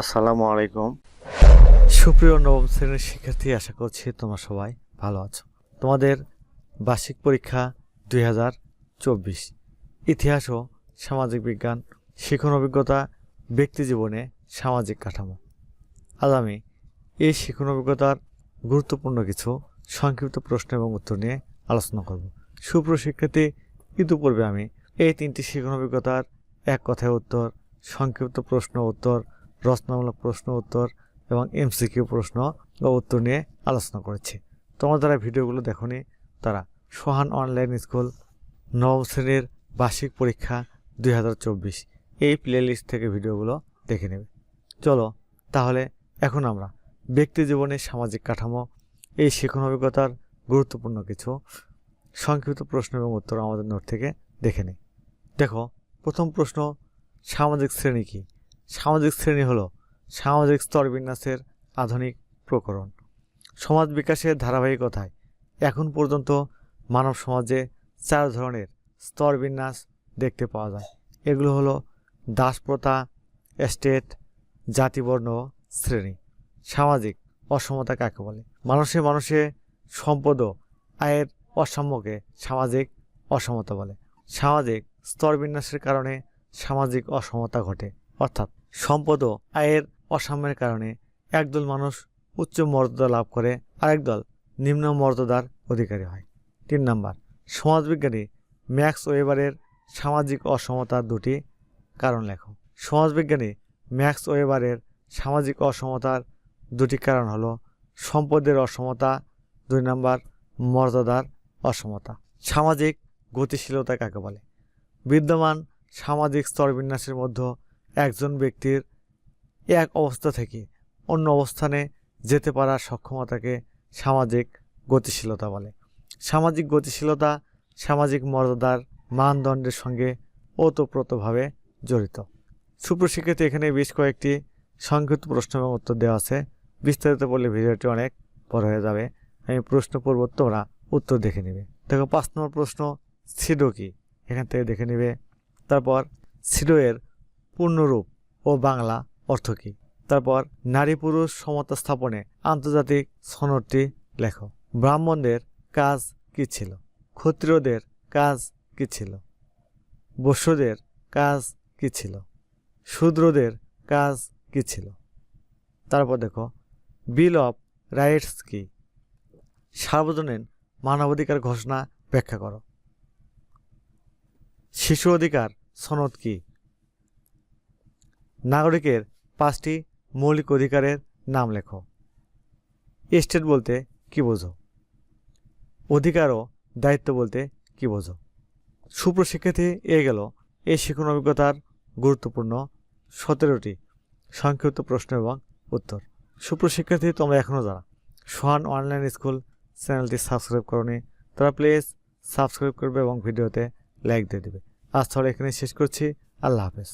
আসসালামু আলাইকুম। সুপ্রিয় নবম শ্রেণির শিক্ষার্থী, আশা করছি তোমরা সবাই ভালো আছো। তোমাদের বার্ষিক পরীক্ষা দুই হাজার চব্বিশ। ইতিহাস ও সামাজিক বিজ্ঞান, শিক্ষণ অভিজ্ঞতা, ব্যক্তি জীবনে সামাজিক কাঠামো। আজ আমি এই শিক্ষণ অভিজ্ঞতার গুরুত্বপূর্ণ কিছু সংক্ষিপ্ত প্রশ্ন এবং উত্তর নিয়ে আলোচনা করব। সুপ্রিয় শিক্ষার্থী, ইতিপূর্বে আমি এই তিনটি শিক্ষণ অভিজ্ঞতার এক কথায় উত্তর, সংক্ষিপ্ত প্রশ্ন উত্তর রচনামূলক প্রশ্ন, উত্তর এবং এমসিকিউ প্রশ্ন ও উত্তর নিয়ে আলোচনা করেছি। তোমার যারা ভিডিওগুলো দেখোনি, তারা সোহান অনলাইন স্কুল, নবম শ্রেণির বার্ষিক পরীক্ষা দুই হাজার চব্বিশ। এই প্লে লিস্ট থেকে ভিডিওগুলো দেখে নেবে। চলো, তাহলে এখন আমরা ব্যক্তি জীবনের সামাজিক কাঠামো, এই শিক্ষণ অভিজ্ঞতার গুরুত্বপূর্ণ কিছু সংক্ষিপ্ত প্রশ্ন এবং উত্তর আমাদের নোট থেকে দেখে নিই। দেখো, প্রথম প্রশ্ন, সামাজিক শ্রেণি কী? সামাজিক শ্রেণি হলো সামাজিক স্তরবিন্যাসের আধুনিক প্রকরণ। সমাজ বিকাশের ধারাবাহিকতায় এখন পর্যন্ত মানব সমাজে চার ধরনের স্তরবিন্যাস দেখতে পাওয়া যায়। এগুলো হলো দাসপ্রথা, এস্টেট, জাতিবর্ণ শ্রেণি। সামাজিক অসমতা কাকে বলে? মানুষে মানুষে সম্পদ আয়ের অসাম্যকে সামাজিক অসমতা বলে। সামাজিক স্তরবিন্যাসের কারণে সামাজিক অসমতা ঘটে। অর্থাৎ সম্পদ ও আয়ের অসাম্যের কারণে একদল মানুষ উচ্চ মর্যাদা লাভ করে, আরেক দল নিম্ন মর্যাদার অধিকারী হয়। তিন নাম্বার, সমাজবিজ্ঞানী ম্যাক্স ওয়েবারের সামাজিক অসমতার দুটি কারণ লেখো সমাজবিজ্ঞানী ম্যাক্স ওয়েবারের সামাজিক অসমতার দুটি কারণ হলো সম্পদের অসমতা, দুই নাম্বার মর্যাদার অসমতা। সামাজিক গতিশীলতা কাকে বলে? বিদ্যমান সামাজিক স্তরবিন্যাসের মধ্যে একজন ব্যক্তির এক অবস্থা থেকে অন্য অবস্থানে যেতে পারার সক্ষমতাকে সামাজিক গতিশীলতা বলে। সামাজিক গতিশীলতা সামাজিক মর্যাদার মানদণ্ডের সঙ্গে ওতপ্রোতভাবে জড়িত। সুপ্রশিক্ষিত এখানে বেশ কয়েকটি সংক্ষিপ্ত প্রশ্ন এবং উত্তর দেওয়া আছে। বিস্তারিত বললে ভিডিওটি অনেক বড় হয়ে যাবে। আমি প্রশ্ন পূর্ব তোমরা উত্তর দেখে নেবে। দেখো, পাঁচ নম্বর প্রশ্ন সিডো কি? এখান থেকে দেখে নেবে। তারপর সিডো এর পূর্ণরূপ ও বাংলা অর্থ কী? তারপর নারী পুরুষ সমতা স্থাপনে আন্তর্জাতিক সনদটি লেখো। ব্রাহ্মণদের কাজ কি ছিল? ক্ষত্রিয়দের কাজ কি ছিল? বস্যদের কাজ কি ছিল? শূদ্রদের কাজ কি ছিল? তারপর দেখো, বিল অফ রাইটস কি? সার্বজনীন মানবাধিকার ঘোষণা ব্যাখ্যা করো। শিশু অধিকার সনদ কি? নাগরিকের পাঁচটি মৌলিক অধিকারের নাম লেখো। স্টেট বলতে কি বোঝো? অধিকার ও দায়িত্ব বলতে কি বোঝো? সুপ্রশিক্ষার্থী এ গেল এই শিক্ষণ অভিজ্ঞতার গুরুত্বপূর্ণ সতেরোটি সংক্ষিপ্ত প্রশ্ন এবং উত্তর। সুপ্রশিক্ষার্থী তোমরা এখনও যারা সোহান অনলাইন স্কুল চ্যানেলটি সাবস্ক্রাইব করনি, তারা প্লিজ সাবস্ক্রাইব করবে এবং ভিডিওতে লাইক দিয়ে দেবে। আজ তাহলে এখানে শেষ করছি। আল্লাহ হাফেজ।